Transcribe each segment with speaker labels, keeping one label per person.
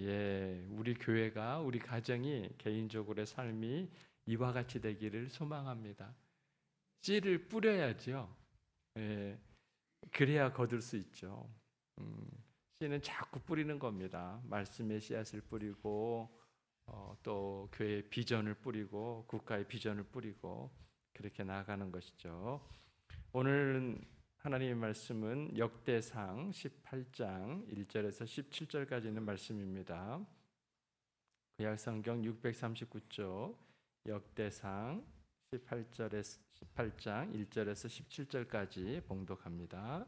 Speaker 1: 예, 우리 교회가 우리 가정이 개인적으로의 삶이 이와 같이 되기를 소망합니다. 씨를 뿌려야죠. 예, 그래야 거둘 수 있죠. 음, 씨는 자꾸 뿌리는 겁니다. 말씀의 씨앗을 뿌리고 어, 또 교회의 비전을 뿌리고 국가의 비전을 뿌리고 그렇게 나아가는 것이죠. 오늘 하나님의 말씀은 역대상 18장 1절에서 17절까지 있는 말씀입니다. 구약 성경 639쪽 역대상 18절에서 18장 1절에서 17절까지 봉독합니다.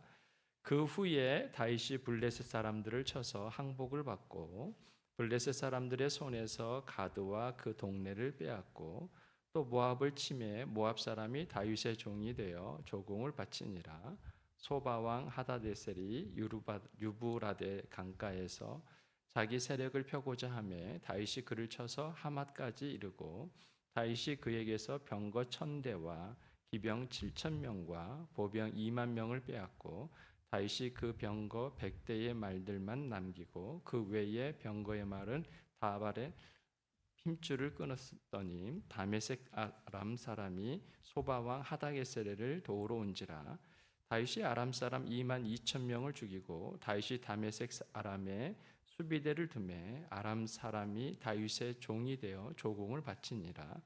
Speaker 1: 그 후에 다윗이 블레셋 사람들을 쳐서 항복을 받고 블레셋 사람들의 손에서 가드와 그 동네를 빼앗고 또 모압을 침해 모압 사람이 다윗의 종이 되어 조공을 바치니라. 소바 왕 하다데셀이 유브라데 강가에서 자기 세력을 펴고자 하매 다윗이 그를 쳐서 하맛까지 이르고 다윗이 그에게서 병거 천 대와 기병 칠천 명과 보병 이만 명을 빼앗고 다윗이 그 병거 백대의 말들만 남기고 그 외에 병거의 말은 다발에 힘줄을 끊었더니 다메섹 아람 사람이 소바왕 하다게세레를 도우러 온지라 다윗이 아람 사람 2만 2천 명을 죽이고 다윗이 다메섹 아람에 수비대를 두매 아람 사람이 다윗의 종이 되어 조공을 바치니라.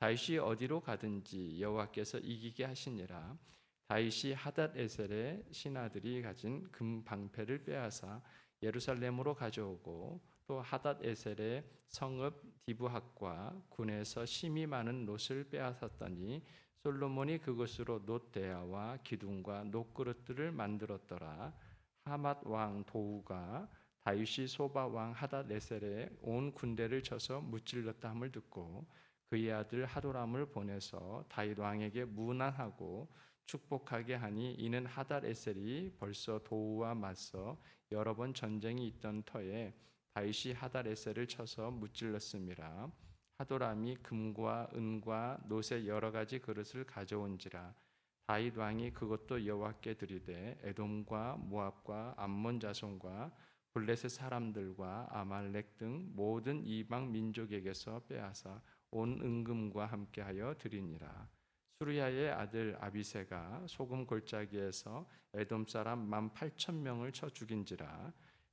Speaker 1: 다윗이 어디로 가든지 여호와께서 이기게 하시니라. 다윗이 하닷 에셀의 신하들이 가진 금 방패를 빼앗아 예루살렘으로 가져오고 또 하닷에셀의 성읍 디브학과 군에서 심이 많은 롯을 빼앗았더니 솔로몬이 그것으로 놋대야와 기둥과 놋그릇들을 만들었더라. 하맛 왕 도우가 다윗이 소바 왕 하닷에셀의 온 군대를 쳐서 무찔렀다 함을 듣고 그의 아들 하도람을 보내서 다윗 왕에게 무난하고 축복하게 하니 이는 하닷에셀이 벌써 도우와 맞서 여러 번 전쟁이 있던 터에 다윗이 하달에셀을 쳐서 무찔렀음이라 하도람이 금과 은과 놋의 여러 가지 그릇을 가져온지라 다윗 왕이 그것도 여호와께 드리되 에돔과 모압과 암몬 자손과 블레셋 사람들과 아말렉 등 모든 이방 민족에게서 빼앗아 온 은금과 함께하여 드리니라. 수리아의 아들 아비세가 소금 골짜기에서 에돔 사람 만 팔천 명을 쳐 죽인지라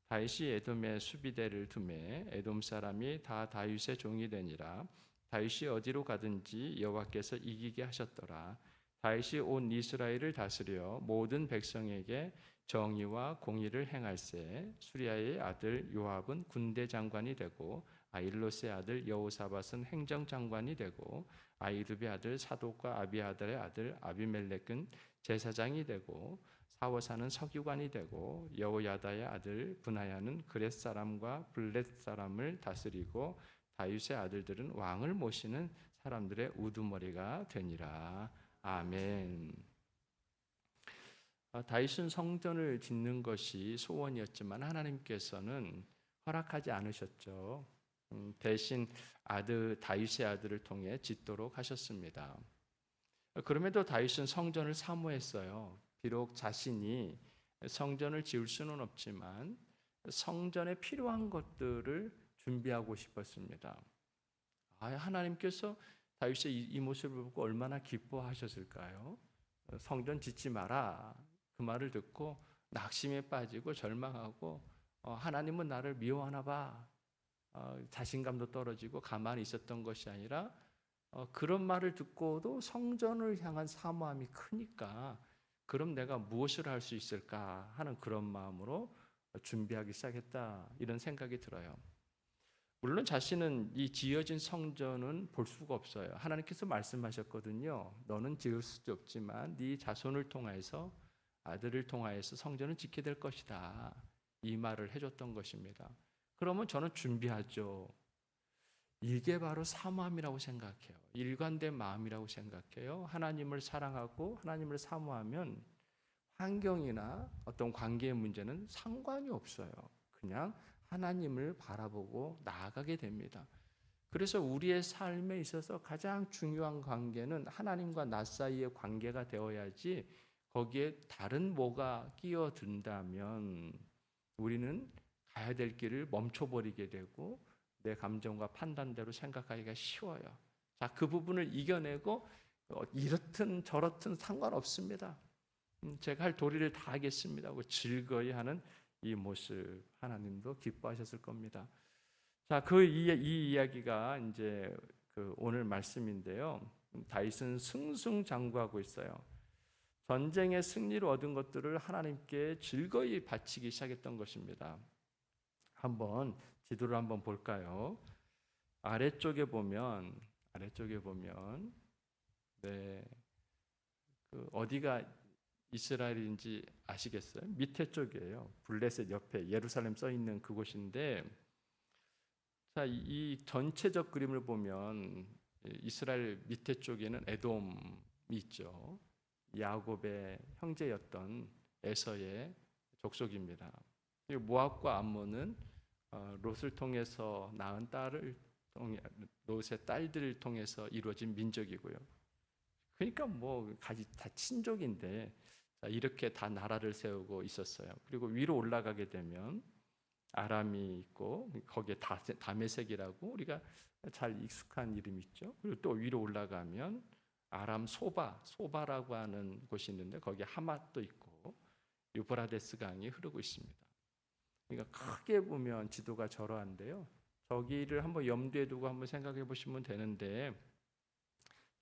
Speaker 1: 다윗이 에돔의 수비대를 두매 에돔 사람이 다 다윗의 종이 되니라. 다윗이 어디로 가든지 여호와께서 이기게 하셨더라. 다윗이 온 이스라엘을 다스려 모든 백성에게 정의와 공의를 행할세. 수리아의 아들 요압은 군대 장관이 되고 아일로스의 아들 여호사밧은 행정장관이 되고 아이두의 아들 사독과 아비아들의 아들 아비멜렉은 제사장이 되고 사워사는 서기관이 되고 여호야다의 아들 분하야는 그렛 사람과 블렛 사람을 다스리고 다윗의 아들들은 왕을 모시는 사람들의 우두머리가 되니라. 아멘. 아, 다윗은 성전을 짓는 것이 소원이었지만 하나님께서는 허락하지 않으셨죠. 음, 대신 아들 다윗의 아들을 통해 짓도록 하셨습니다. 그럼에도 다윗은 성전을 사모했어요. 비록 자신이 성전을 지을 수는 없지만 성전에 필요한 것들을 준비하고 싶었습니다. 아, 하나님께서 다윗의 이, 이 모습을 보고 얼마나 기뻐하셨을까요? 성전 짓지 마라. 그 말을 듣고 낙심에 빠지고 절망하고 어, 하나님은 나를 미워하나 봐. 어, 자신감도 떨어지고 가만히 있었던 것이 아니라 어, 그런 말을 듣고도 성전을 향한 사모함이 크니까 그럼 내가 무엇을 할 수 있을까 하는 그런 마음으로 준비하기 시작했다 이런 생각이 들어요. 물론 자신은 이 지어진 성전은 볼 수가 없어요. 하나님께서 말씀하셨거든요. 너는 지을 수도 없지만 네 자손을 통해서 아들을 통하여서 성전을 짓게 될 것이다. 이 말을 해줬던 것입니다. 그러면 저는 준비하죠. 이게 바로 사모함이라고 생각해요. 일관된 마음이라고 생각해요. 하나님을 사랑하고 하나님을 사모하면 환경이나 어떤 관계의 문제는 상관이 없어요. 그냥 하나님을 바라보고 나아가게 됩니다. 그래서 우리의 삶에 있어서 가장 중요한 관계는 하나님과 나 사이의 관계가 되어야지 거기에 다른 뭐가 끼어든다면 우리는 가야 될 길을 멈춰버리게 되고 내 감정과 판단대로 생각하기가 쉬워요. 자, 그 부분을 이겨내고 어, 이렇든 저렇든 상관없습니다. 음, 제가 할 도리를 다 하겠습니다. 하고 즐거이 하는 이 모습 하나님도 기뻐하셨을 겁니다. 자, 그 이, 이 이야기가 이제 그 오늘 말씀인데요. 다윗은 승승장구하고 있어요. 전쟁의 승리를 얻은 것들을 하나님께 즐거이 바치기 시작했던 것입니다. 한번 지도를 한번 볼까요? 아래쪽에 보면 아래쪽에 보면 네. 그 어디가 이스라엘인지 아시겠어요? 밑에 쪽이에요. 블레셋 옆에 예루살렘 써 있는 그곳인데 자, 이, 이 전체적 그림을 보면 이스라엘 밑에 쪽에는 에돔이 있죠. 야곱의 형제였던 에서의 족속입니다. 모압과 암몬은 어, 롯을 통해서 낳은 딸을 통해 롯의 딸들을 통해서 이루어진 민족이고요. 그러니까 뭐 가지 다 친족인데 자, 이렇게 다 나라를 세우고 있었어요. 그리고 위로 올라가게 되면 아람이 있고 거기에 다, 다메색이라고 우리가 잘 익숙한 이름 있죠. 그리고 또 위로 올라가면 아람 소바, 소바라고 하는 곳이 있는데 거기에 하맛도 있고 유브라데스 강이 흐르고 있습니다. 그러니까 크게 보면 지도가 저러한데요. 저기를 한번 염두에 두고 한번 생각해 보시면 되는데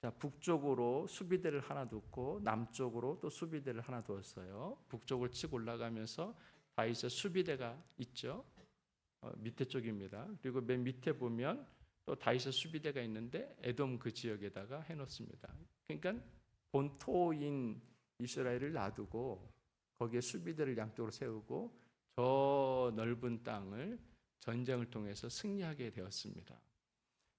Speaker 1: 자, 북쪽으로 수비대를 하나 뒀고 남쪽으로 또 수비대를 하나 두었어요. 북쪽을 치고 올라가면서 다윗의 수비대가 있죠. 어, 밑에 쪽입니다. 그리고 맨 밑에 보면 또 다윗의 수비대가 있는데 에돔 그 지역에다가 해놓습니다. 그러니까 본토인 이스라엘을 놔두고 거기에 수비대를 양쪽으로 세우고 저 넓은 땅을 전쟁을 통해서 승리하게 되었습니다.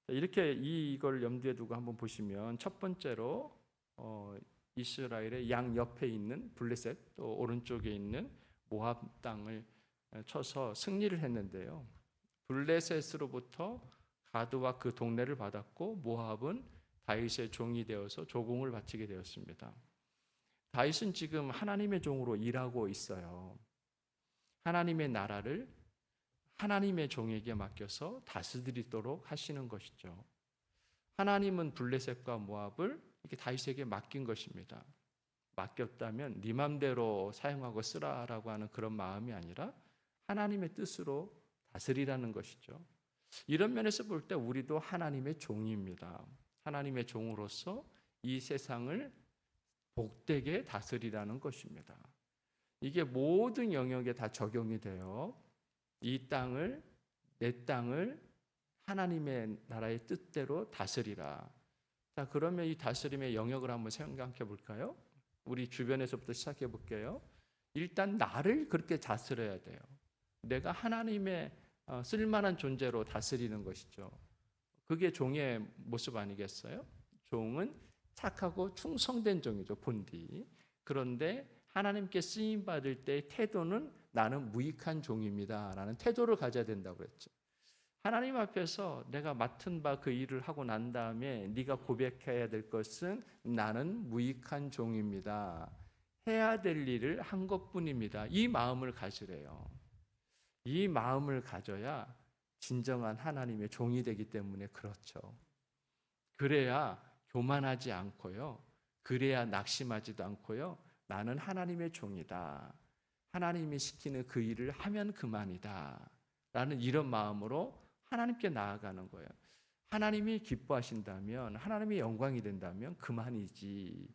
Speaker 1: 이렇게 이걸 염두에 두고 한번 보시면 첫 번째로 어, 이스라엘의 양 옆에 있는 블레셋 또 오른쪽에 있는 모압 땅을 쳐서 승리를 했는데요. 블레셋으로부터 가드와 그 동네를 받았고 모압은 다윗의 종이 되어서 조공을 바치게 되었습니다. 다윗은 지금 하나님의 종으로 일하고 있어요. 하나님의 나라를 하나님의 종에게 맡겨서 다스리도록 하시는 것이죠. 하나님은 블레셋과 모압을 이렇게 다윗에게 맡긴 것입니다. 맡겼다면 네 맘대로 사용하고 쓰라라고 하는 그런 마음이 아니라 하나님의 뜻으로 다스리라는 것이죠. 이런 면에서 볼 때 우리도 하나님의 종입니다. 하나님의 종으로서 이 세상을 복되게 다스리라는 것입니다. 이게 모든 영역에 다 적용이 돼요. 이 땅을 내 땅을 하나님의 나라의 뜻대로 다스리라. 자, 그러면 이 다스림의 영역을 한번 생각해 볼까요? 우리 주변에서부터 시작해 볼게요. 일단 나를 그렇게 다스려야 돼요. 내가 하나님의 어, 쓸만한 존재로 다스리는 것이죠. 그게 종의 모습 아니겠어요? 종은 착하고 충성된 종이죠, 본디. 그런데 하나님께 쓰임 받을 때 태도는 나는 무익한 종입니다라는 태도를 가져야 된다고 그랬죠. 하나님 앞에서 내가 맡은 바 그 일을 하고 난 다음에 네가 고백해야 될 것은 나는 무익한 종입니다. 해야 될 일을 한 것뿐입니다. 이 마음을 가지래요. 이 마음을 가져야 진정한 하나님의 종이 되기 때문에 그렇죠. 그래야 교만하지 않고요. 그래야 낙심하지도 않고요. 나는 하나님의 종이다. 하나님이 시키는 그 일을 하면 그만이다. 라는 이런 마음으로 하나님께 나아가는 거예요. 하나님이 기뻐하신다면, 하나님의 영광이 된다면 그만이지.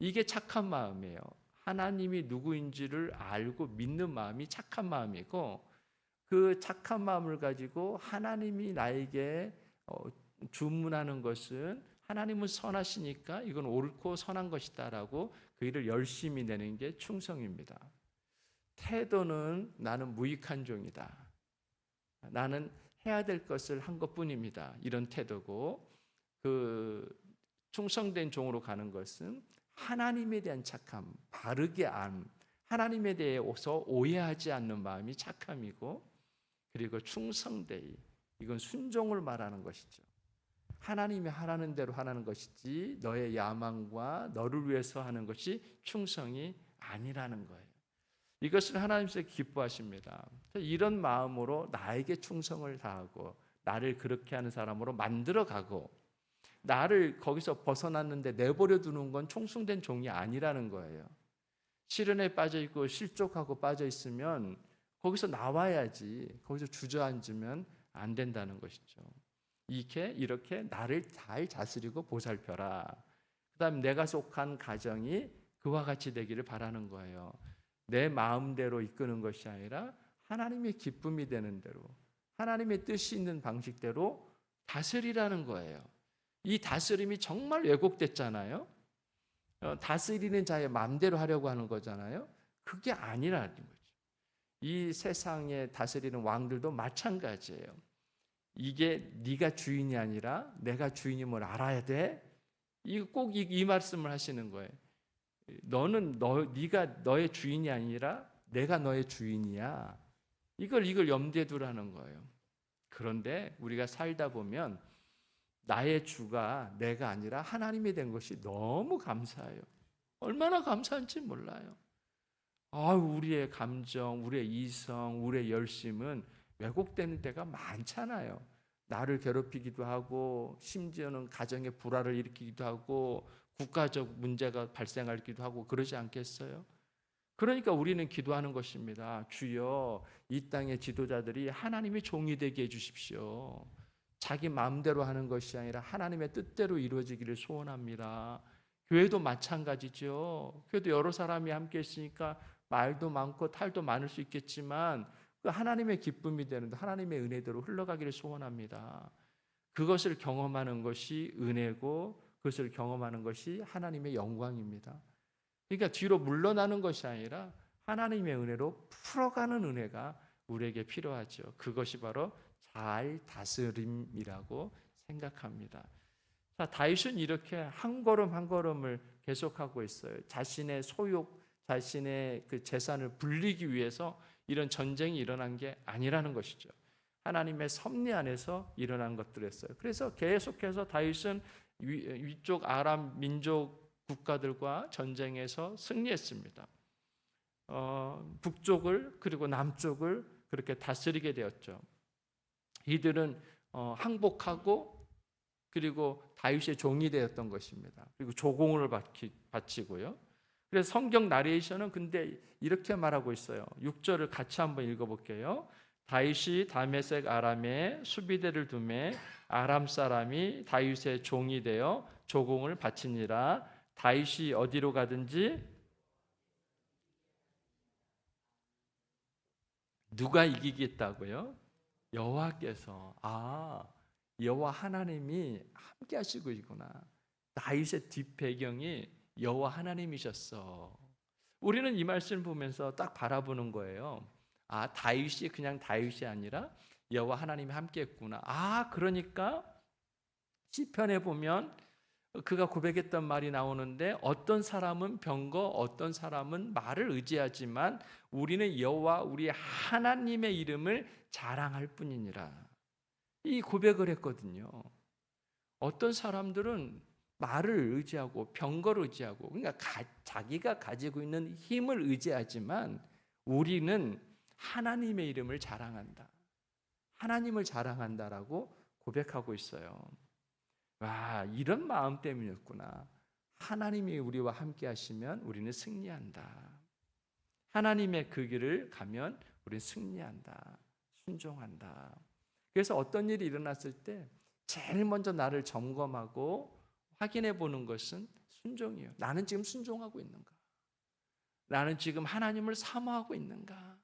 Speaker 1: 이게 착한 마음이에요. 하나님이 누구인지를 알고 믿는 마음이 착한 마음이고, 그 착한 마음을 가지고 하나님이 나에게 어, 주문하는 것은 하나님은 선하시니까 이건 옳고 선한 것이다라고 그 일을 열심히 내는 게 충성입니다. 태도는 나는 무익한 종이다. 나는 해야 될 것을 한 것뿐입니다. 이런 태도고 그 충성된 종으로 가는 것은 하나님에 대한 착함, 바르게 안, 하나님에 대해서 오해하지 않는 마음이 착함이고 그리고 충성되이 이건 순종을 말하는 것이죠. 하나님이 하라는 대로 하라는 것이지 너의 야망과 너를 위해서 하는 것이 충성이 아니라는 거예요. 이것을 하나님께서 기뻐하십니다. 이런 마음으로 나에게 충성을 다하고 나를 그렇게 하는 사람으로 만들어 가고 나를 거기서 벗어났는데 내버려 두는 건 총성된 종이 아니라는 거예요. 시련에 빠져 있고 실족하고 빠져 있으면 거기서 나와야지. 거기서 주저앉으면 안 된다는 것이죠. 이렇게 이렇게 나를 잘 다스리고 보살펴라. 그다음 내가 속한 가정이 그와 같이 되기를 바라는 거예요. 내 마음대로 이끄는 것이 아니라 하나님의 기쁨이 되는 대로 하나님의 뜻이 있는 방식대로 다스리라는 거예요. 이 다스림이 정말 왜곡됐잖아요. 어, 다스리는 자의 마음대로 하려고 하는 거잖아요. 그게 아니라는 거죠. 이 세상에 다스리는 왕들도 마찬가지예요. 이게 네가 주인이 아니라 내가 주인임을 알아야 돼. 이거 꼭이 이 말씀을 하시는 거예요. 너는 너 네가 너의 주인이 아니라 내가 너의 주인이야. 이걸 이걸 염두에 두라는 거예요. 그런데 우리가 살다 보면 나의 주가 내가 아니라 하나님이 된 것이 너무 감사해요. 얼마나 감사한지 몰라요. 아, 우리의 감정, 우리의 이성, 우리의 열심은 왜곡되는 때가 많잖아요. 나를 괴롭히기도 하고 심지어는 가정의 불화를 일으키기도 하고 국가적 문제가 발생하기도 하고 그러지 않겠어요? 그러니까 우리는 기도하는 것입니다. 주여 이 땅의 지도자들이 하나님의 종이 되게 해 주십시오. 자기 마음대로 하는 것이 아니라 하나님의 뜻대로 이루어지기를 소원합니다. 교회도 마찬가지죠. 교회도 여러 사람이 함께 있으니까 말도 많고 탈도 많을 수 있겠지만 그 하나님의 기쁨이 되는데 하나님의 은혜대로 흘러가기를 소원합니다. 그것을 경험하는 것이 은혜고 그것을 경험하는 것이 하나님의 영광입니다. 그러니까 뒤로 물러나는 것이 아니라 하나님의 은혜로 풀어가는 은혜가 우리에게 필요하죠. 그것이 바로 잘 다스림이라고 생각합니다. 자, 다윗은 이렇게 한 걸음 한 걸음을 계속하고 있어요. 자신의 소욕, 자신의 그 재산을 불리기 위해서 이런 전쟁이 일어난 게 아니라는 것이죠. 하나님의 섭리 안에서 일어난 것들이었어요. 그래서 계속해서 다윗은 위 쪽 아람 민족 국가들과 전쟁에서 승리했습니다. 어, 북쪽을 그리고 남쪽을 그렇게 다스리게 되었죠. 이들은 어, 항복하고 그리고 다윗의 종이 되었던 것입니다. 그리고 조공을 바치고요. 그래서 성경 나레이션은 근데 이렇게 말하고 있어요. 6절을 같이 한번 읽어볼게요. 다윗이 다메섹 아람에 수비대를 두매 아람 사람이 다윗의 종이 되어 조공을 바치니라. 다윗이 어디로 가든지 누가 이기겠다고요? 여호와께서 아 여호와 하나님이 함께 하시고 있구나. 다윗의 뒷 배경이 여호와 하나님이셨어. 우리는 이 말씀 보면서 딱 바라보는 거예요. 아 다윗이 그냥 다윗이 아니라 여호와 하나님이 함께했구나. 아 그러니까 시편에 보면 그가 고백했던 말이 나오는데 어떤 사람은 병거, 어떤 사람은 말을 의지하지만 우리는 여호와 우리 하나님의 이름을 자랑할 뿐이니라. 이 고백을 했거든요. 어떤 사람들은 말을 의지하고 병거를 의지하고 그러니까 가, 자기가 가지고 있는 힘을 의지하지만 우리는 하나님의 이름을 자랑한다. 하나님을 자랑한다라고 고백하고 있어요. 와, 이런 마음 때문이었구나. 하나님이 우리와 함께 하시면 우리는 승리한다. 하나님의 그 길을 가면 우리는 승리한다. 순종한다. 그래서 어떤 일이 일어났을 때 제일 먼저 나를 점검하고 확인해 보는 것은 순종이에요. 나는 지금 순종하고 있는가? 나는 지금 하나님을 사모하고 있는가?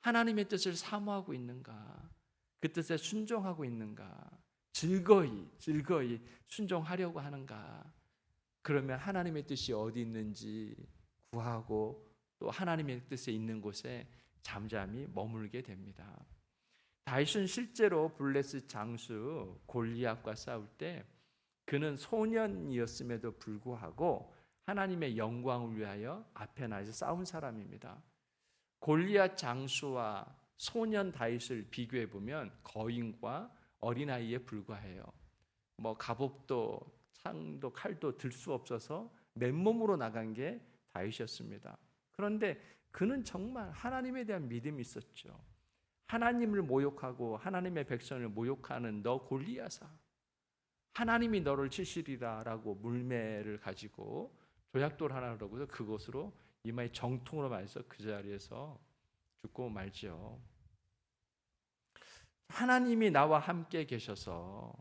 Speaker 1: 하나님의 뜻을 사모하고 있는가? 그 뜻에 순종하고 있는가? 즐거이, 즐거이 순종하려고 하는가? 그러면 하나님의 뜻이 어디 있는지 구하고 또 하나님의 뜻에 있는 곳에 잠잠히 머물게 됩니다. 다윗은 실제로 블레스 장수 골리앗과 싸울 때 그는 소년이었음에도 불구하고 하나님의 영광을 위하여 앞에 나서 싸운 사람입니다. 골리앗 장수와 소년 다윗을 비교해 보면 거인과 어린아이에 불과해요. 뭐 갑옷도 창도 칼도 들 수 없어서 맨몸으로 나간 게 다윗이었습니다. 그런데 그는 정말 하나님에 대한 믿음이 있었죠. 하나님을 모욕하고 하나님의 백성을 모욕하는 너 골리앗아. 하나님이 너를 치시리라라고 물매를 가지고 조약돌 하나를 하고서 그것으로 이마에 정통으로 맞아서 그 자리에서 죽고 말지요. 하나님이 나와 함께 계셔서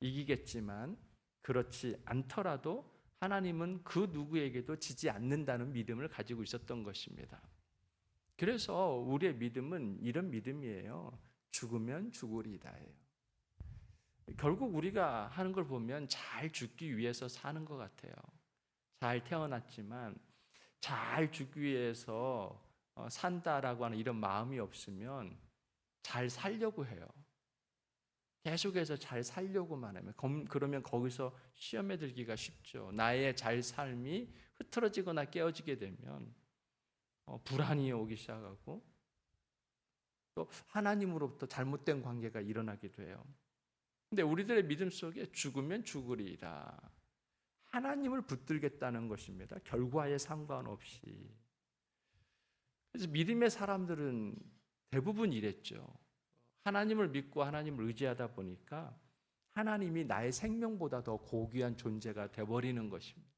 Speaker 1: 이기겠지만 그렇지 않더라도 하나님은 그 누구에게도 지지 않는다는 믿음을 가지고 있었던 것입니다. 그래서 우리의 믿음은 이런 믿음이에요. 죽으면 죽으리다예요. 결국 우리가 하는 걸 보면 잘 죽기 위해서 사는 것 같아요. 잘 태어났지만 잘 죽기 위해서 어, 산다라고 하는 이런 마음이 없으면 잘 살려고 해요. 계속해서 잘 살려고만 하면 검- 그러면 거기서 시험에 들기가 쉽죠. 나의 잘 삶이 흐트러지거나 깨어지게 되면 어, 불안이 오기 시작하고 또 하나님으로부터 잘못된 관계가 일어나기도 해요. 근데 우리들의 믿음 속에 죽으면 죽으리라. 하나님을 붙들겠다는 것입니다. 결과에 상관없이. 그래서 믿음의 사람들은 대부분 이랬죠. 하나님을 믿고 하나님을 의지하다 보니까 하나님이 나의 생명보다 더 고귀한 존재가 되어버리는 것입니다.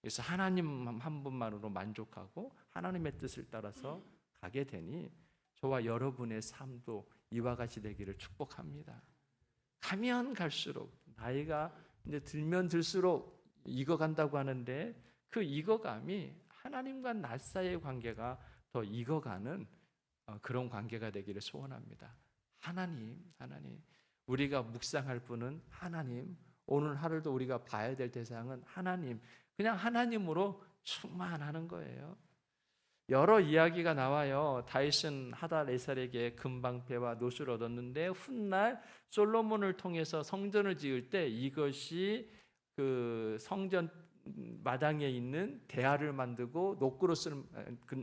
Speaker 1: 그래서 하나님 한 분만으로 만족하고 하나님의 뜻을 따라서 가게 되니 저와 여러분의 삶도 이와 같이 되기를 축복합니다. 가면 갈수록 나이가 이제 들면 들수록 익어간다고 하는데 그 익어감이 하나님과 나 사이의 관계가 더 익어가는 어, 그런 관계가 되기를 소원합니다. 하나님, 하나님, 우리가 묵상할 분은 하나님. 오늘 하루도 우리가 봐야 될 대상은 하나님. 그냥 하나님으로 충만하는 거예요. 여러 이야기가 나와요. 다윗은 하다레살에게 금방패와 노수를 얻었는데 훗날 솔로몬을 통해서 성전을 지을 때 이것이 그 성전 마당에 있는 대야를 만들고 녹그릇을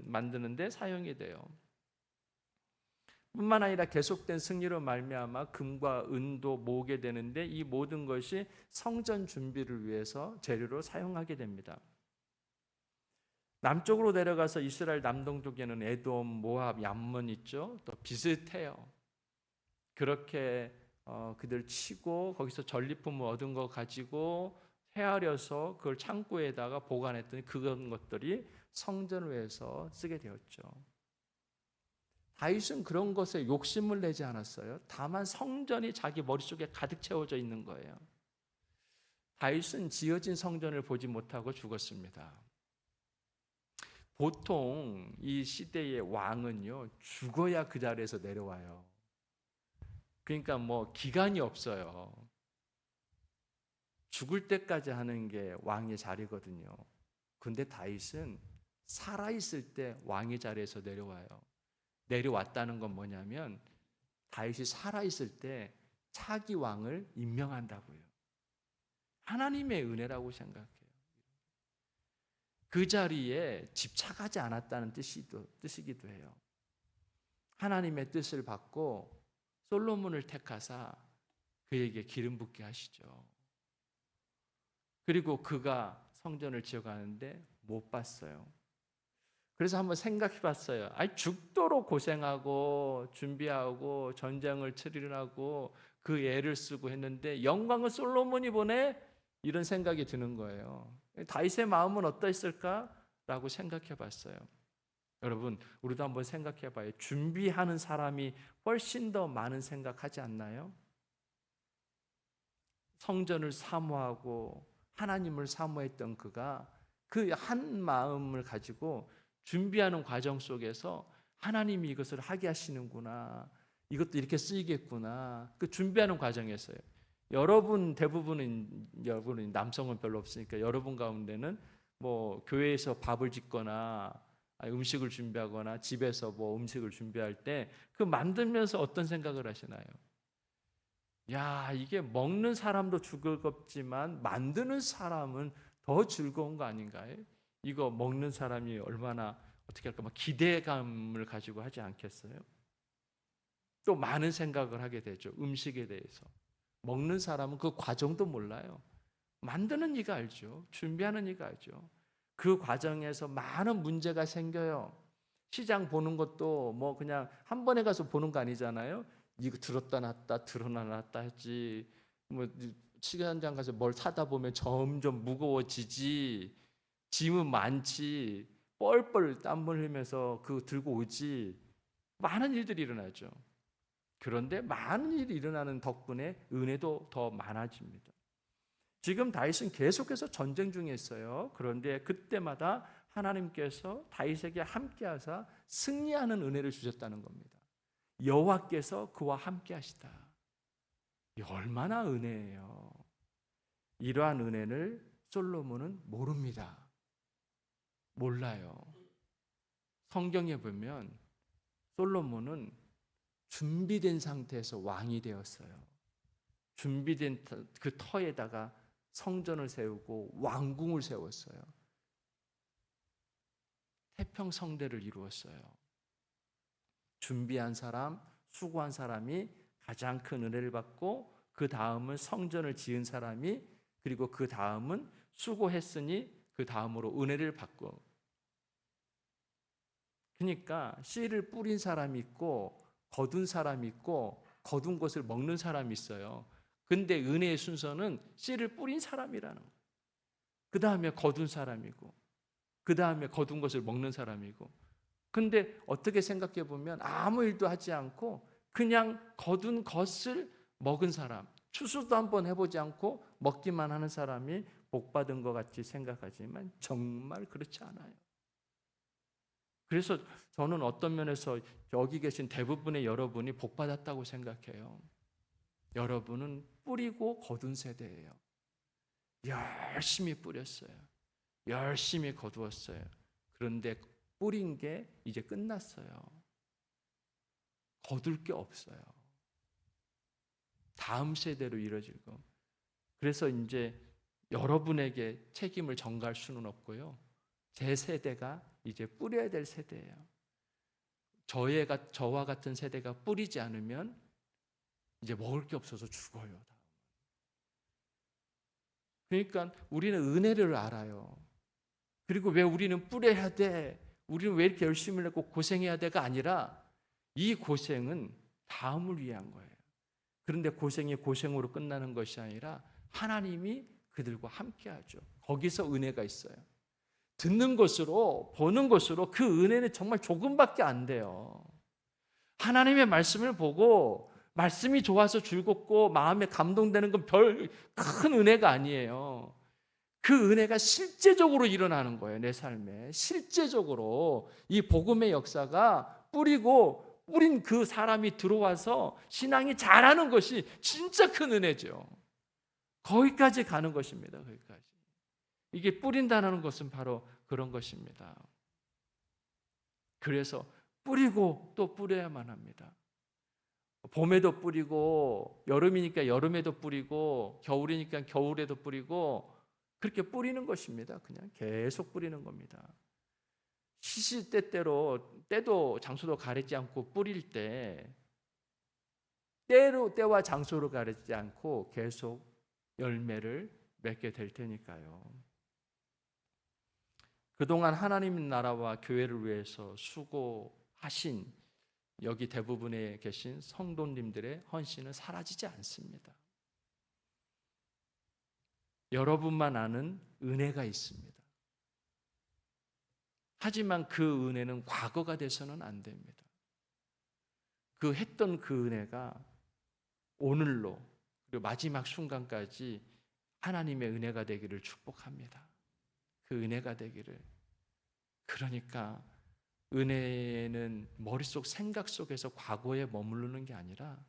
Speaker 1: 만드는데 사용이 돼요. 뿐만 아니라 계속된 승리로 말미암아 금과 은도 모으게 되는데 이 모든 것이 성전 준비를 위해서 재료로 사용하게 됩니다. 남쪽으로 내려가서 이스라엘 남동쪽에는 에돔, 모압, 얌몬 있죠. 또 비슷해요. 그렇게 어, 그들 치고 거기서 전리품을 얻은 거 가지고 헤아려서 그걸 창고에다가 보관했더니 그런 것들이 성전을 위해서 쓰게 되었죠. 다윗은 그런 것에 욕심을 내지 않았어요. 다만 성전이 자기 머릿속에 가득 채워져 있는 거예요. 다윗은 지어진 성전을 보지 못하고 죽었습니다. 보통 이 시대의 왕은요, 죽어야 그 자리에서 내려와요. 그러니까 뭐 기간이 없어요. 죽을 때까지 하는 게 왕의 자리거든요. 근데 다윗은 살아있을 때 왕의 자리에서 내려와요. 내려왔다는 건 뭐냐면 다윗이 살아있을 때 차기 왕을 임명한다고요. 하나님의 은혜라고 생각해요. 그 자리에 집착하지 않았다는 뜻이도, 뜻이기도 해요. 하나님의 뜻을 받고 솔로몬을 택하사 그에게 기름 붓게 하시죠. 그리고 그가 성전을 지어가는데 못 봤어요. 그래서 한번 생각해 봤어요. 아니, 죽도록 고생하고 준비하고 전쟁을 치르려고 그 애를 쓰고 했는데 영광은 솔로몬이 보내? 이런 생각이 드는 거예요. 다윗의 마음은 어떠했을까? 라고 생각해 봤어요. 여러분, 우리도 한번 생각해 봐요. 준비하는 사람이 훨씬 더 많은 생각하지 않나요? 성전을 사모하고 하나님을 사모했던 그가 그 한 마음을 가지고 준비하는 과정 속에서 하나님이 이것을 하게 하시는구나. 이것도 이렇게 쓰이겠구나. 그 준비하는 과정에서요. 여러분 대부분은 여러분은 남성은 별로 없으니까 여러분 가운데는 뭐 교회에서 밥을 짓거나 음식을 준비하거나 집에서 뭐 음식을 준비할 때 그 만들면서 어떤 생각을 하시나요? 야, 이게 먹는 사람도 즐겁지만 만드는 사람은 더 즐거운 거 아닌가요? 이거 먹는 사람이 얼마나 어떻게 할까 막 기대감을 가지고 하지 않겠어요? 또 많은 생각을 하게 되죠. 음식에 대해서. 먹는 사람은 그 과정도 몰라요. 만드는 이가 알죠. 준비하는 이가 알죠. 그 과정에서 많은 문제가 생겨요. 시장 보는 것도 뭐 그냥 한 번에 가서 보는 거 아니잖아요. 이거 들었다 놨다 들어나 놨다 했지. 뭐 시장장 가서 뭘 사다 보면 점점 무거워지지. 짐은 많지. 뻘뻘 땀을 흘리면서 그 들고 오지. 많은 일들이 일어나죠. 그런데 많은 일이 일어나는 덕분에 은혜도 더 많아집니다. 지금 다윗은 계속해서 전쟁 중에 있어요. 그런데 그때마다 하나님께서 다윗에게 함께하사 승리하는 은혜를 주셨다는 겁니다. 여호와께서 그와 함께하시다. 이 얼마나 은혜예요. 이러한 은혜를 솔로몬은 모릅니다. 몰라요. 성경에 보면 솔로몬은 준비된 상태에서 왕이 되었어요. 준비된 그 터에다가 성전을 세우고 왕궁을 세웠어요. 태평 성대를 이루었어요. 준비한 사람, 수고한 사람이 가장 큰 은혜를 받고 그 다음은 성전을 지은 사람이 그리고 그 다음은 수고했으니 그 다음으로 은혜를 받고 그러니까 씨를 뿌린 사람이 있고 거둔 사람이 있고 거둔 것을 먹는 사람이 있어요. 근데 은혜의 순서는 씨를 뿌린 사람이라는 거예요. 그 다음에 거둔 사람이고, 그 다음에 거둔 것을 먹는 사람이고. 근데 어떻게 생각해 보면 아무 일도 하지 않고 그냥 거둔 것을 먹은 사람, 추수도 한번 해보지 않고 먹기만 하는 사람이 복 받은 것 같이 생각하지만 정말 그렇지 않아요. 그래서 저는 어떤 면에서 여기 계신 대부분의 여러분이 복 받았다고 생각해요. 여러분은 뿌리고 거둔 세대예요. 열심히 뿌렸어요. 열심히 거두었어요. 그런데 뿌린 게 이제 끝났어요. 거둘 게 없어요. 다음 세대로 이뤄지고. 그래서 이제 여러분에게 책임을 전가할 수는 없고요. 제 세대가 이제 뿌려야 될 세대예요. 저희가 저와 같은 세대가 뿌리지 않으면 이제 먹을 게 없어서 죽어요. 그러니까 우리는 은혜를 알아요. 그리고 왜 우리는 뿌려야 돼? 우리는 왜 이렇게 열심히 내고 고생해야 돼가 아니라 이 고생은 다음을 위한 거예요. 그런데 고생이 고생으로 끝나는 것이 아니라 하나님이 그들과 함께 하죠. 거기서 은혜가 있어요. 듣는 것으로 보는 것으로 그 은혜는 정말 조금밖에 안 돼요. 하나님의 말씀을 보고 말씀이 좋아서 즐겁고 마음에 감동되는 건 별 큰 은혜가 아니에요. 그 은혜가 실제적으로 일어나는 거예요, 내 삶에. 실제적으로 이 복음의 역사가 뿌리고 뿌린 그 사람이 들어와서 신앙이 자라는 것이 진짜 큰 은혜죠. 거기까지 가는 것입니다. 거기까지. 이게 뿌린다는 것은 바로 그런 것입니다. 그래서 뿌리고 또 뿌려야만 합니다. 봄에도 뿌리고 여름이니까 여름에도 뿌리고 겨울이니까 겨울에도 뿌리고 그렇게 뿌리는 것입니다. 그냥 계속 뿌리는 겁니다. 시시때때로 때도 장소도 가리지 않고 뿌릴 때 때로 때와 장소를 가리지 않고 계속 열매를 맺게 될 테니까요. 그동안 하나님 나라와 교회를 위해서 수고하신 여기 대부분에 계신 성도님들의 헌신은 사라지지 않습니다. 여러분만 아는 은혜가 있습니다. 하지만 그 은혜는 과거가 돼서는 안 됩니다. 그 했던 그 은혜가 오늘로 그리고 마지막 순간까지 하나님의 은혜가 되기를 축복합니다. 그 은혜가 되기를. 그러니까 은혜는 머릿속 생각 속에서 과거에 머무르는 게 아니라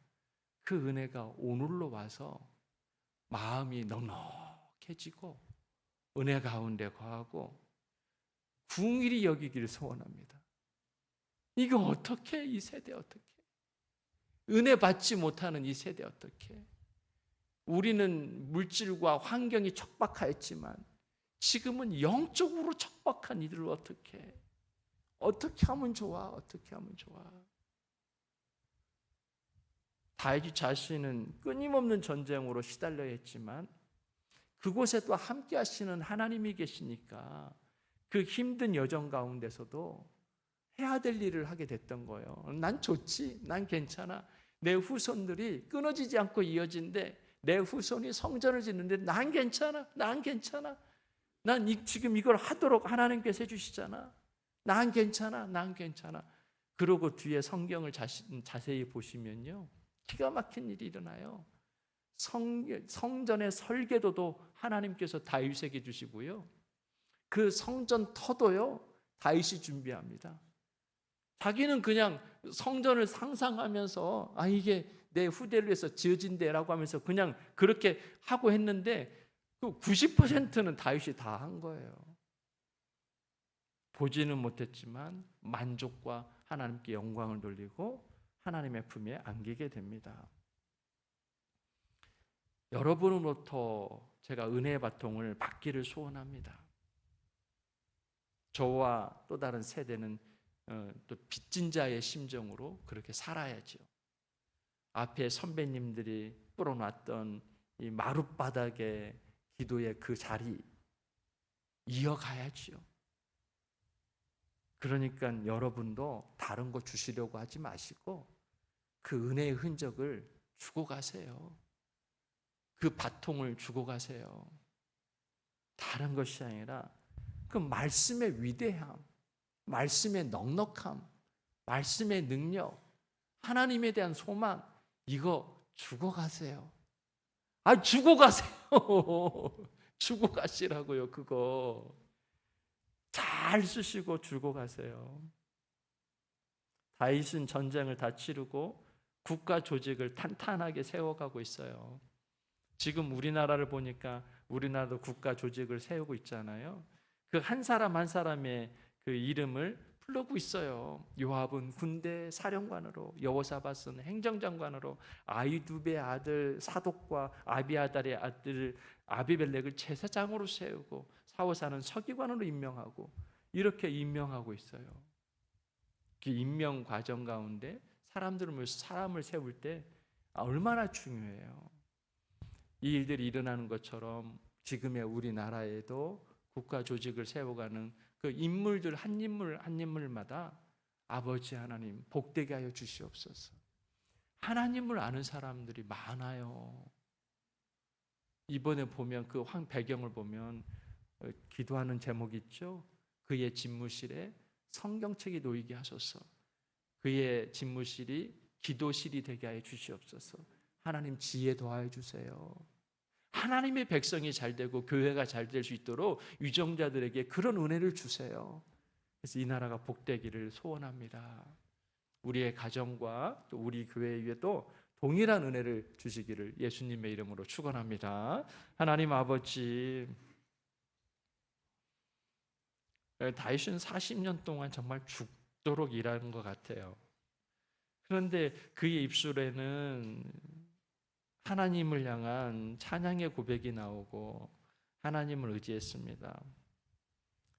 Speaker 1: 그 은혜가 오늘로 와서 마음이 넉넉해지고 은혜 가운데 거하고 궁일이 여기기를 소원합니다. 이거 어떻게 이 세대 어떻게 은혜 받지 못하는 이 세대 어떻게 우리는 물질과 환경이 척박하였지만 지금은 영적으로 척박한 이들을 어떻게 어떻게 하면 좋아? 어떻게 하면 좋아? 다윗 자신은 끊임없는 전쟁으로 시달려 했지만 그곳에 또 함께 하시는 하나님이 계시니까 그 힘든 여정 가운데서도 해야 될 일을 하게 됐던 거예요. 난 좋지, 난 괜찮아. 내 후손들이 끊어지지 않고 이어진데 내 후손이 성전을 짓는데 난 괜찮아, 난 괜찮아. 난 이, 지금 이걸 하도록 하나님께서 해주시잖아. 난 괜찮아, 난 괜찮아. 그러고 뒤에 성경을 자시, 자세히 보시면요. 기가 막힌 일이 일어나요. 성, 성전의 설계도도 하나님께서 다윗에게 주시고요. 그 성전 터도요. 다윗이 준비합니다. 자기는 그냥 성전을 상상하면서 아 이게 내 후대를 위해서 지어진 데라고 하면서 그냥 그렇게 하고 했는데 그 90%는 다윗이 다 한 거예요. 보지는 못했지만 만족과 하나님께 영광을 돌리고 하나님의 품에 안기게 됩니다. 여러분으로부터 제가 은혜의 바통을 받기를 소원합니다. 저와 또 다른 세대는 어, 또 빚진 자의 심정으로 그렇게 살아야죠. 앞에 선배님들이 뿌려놨던 이 마룻바닥의 기도의 그 자리 이어가야지요. 그러니까 여러분도 다른 거 주시려고 하지 마시고 그 은혜의 흔적을 주고 가세요. 그 바통을 주고 가세요. 다른 것이 아니라 그 말씀의 위대함, 말씀의 넉넉함, 말씀의 능력, 하나님에 대한 소망, 이거 주고 가세요. 아, 주고 가세요. 주고 가시라고요, 그거. 잘 쓰시고 주고 가세요. 다윗은 전쟁을 다 치르고 국가 조직을 탄탄하게 세워가고 있어요. 지금 우리나라를 보니까 우리나라도 국가 조직을 세우고 있잖아요. 그 한 사람 한 사람의 그 이름을 풀르고 있어요. 요압은 군대 사령관으로, 여호사밧은 행정장관으로, 아이두베 아들 사독과 아비아달의 아들 아비벨렉을 제사장으로 세우고 사호사는 서기관으로 임명하고 이렇게 임명하고 있어요. 그 임명 과정 가운데 사람들을 사람을 세울 때 얼마나 중요해요. 이 일들이 일어나는 것처럼 지금의 우리나라에도 국가 조직을 세워가는 그 인물들 한 인물 한 인물마다 아버지 하나님 복되게 하여 주시옵소서. 하나님을 아는 사람들이 많아요. 이번에 보면 그 황 배경을 보면 어, 기도하는 제목이 있죠. 그의 집무실에 성경책이 놓이게 하소서. 그의 집무실이 기도실이 되게 하여 주시옵소서. 하나님 지혜 더하여 주세요. 하나님의 백성이 잘 되고 교회가 잘 될 수 있도록 유정자들에게 그런 은혜를 주세요. 그래서 이 나라가 복되기를 소원합니다. 우리의 가정과 또 우리 교회 위에도 동일한 은혜를 주시기를 예수님의 이름으로 축원합니다. 하나님 아버지 다윗은 40년 동안 정말 죽도록 일하는 것 같아요. 그런데 그의 입술에는 하나님을 향한 찬양의 고백이 나오고 하나님을 의지했습니다.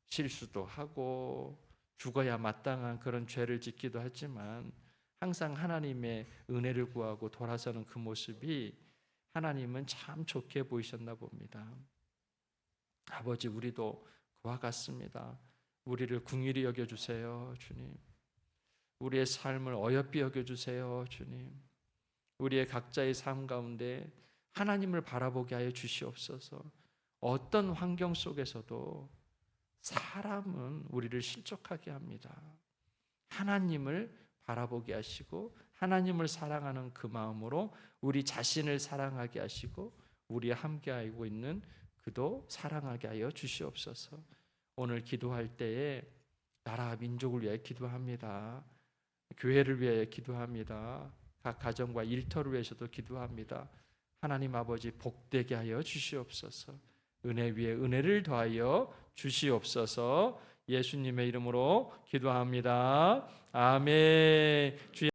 Speaker 1: 실수도 하고 죽어야 마땅한 그런 죄를 짓기도 하지만 항상 하나님의 은혜를 구하고 돌아서는 그 모습이 하나님은 참 좋게 보이셨나 봅니다. 아버지 우리도 그와 같습니다. 우리를 궁일히 여겨 주세요, 주님. 우리의 삶을 어여삐 여겨 주세요, 주님. 우리의 각자의 삶 가운데 하나님을 바라보게 하여 주시옵소서. 어떤 환경 속에서도 사람은 우리를 실족하게 합니다. 하나님을 바라보게 하시고 하나님을 사랑하는 그 마음으로 우리 자신을 사랑하게 하시고 우리 함께하고 있는 그도 사랑하게 하여 주시옵소서. 오늘 기도할 때에 나라 민족을 위해 기도합니다. 교회를 위해 기도합니다. 각 가정과 일터를 위해서도 기도합니다. 하나님 아버지 복되게 하여 주시옵소서. 은혜 위에 은혜를 더하여 주시옵소서. 예수님의 이름으로 기도합니다. 아멘.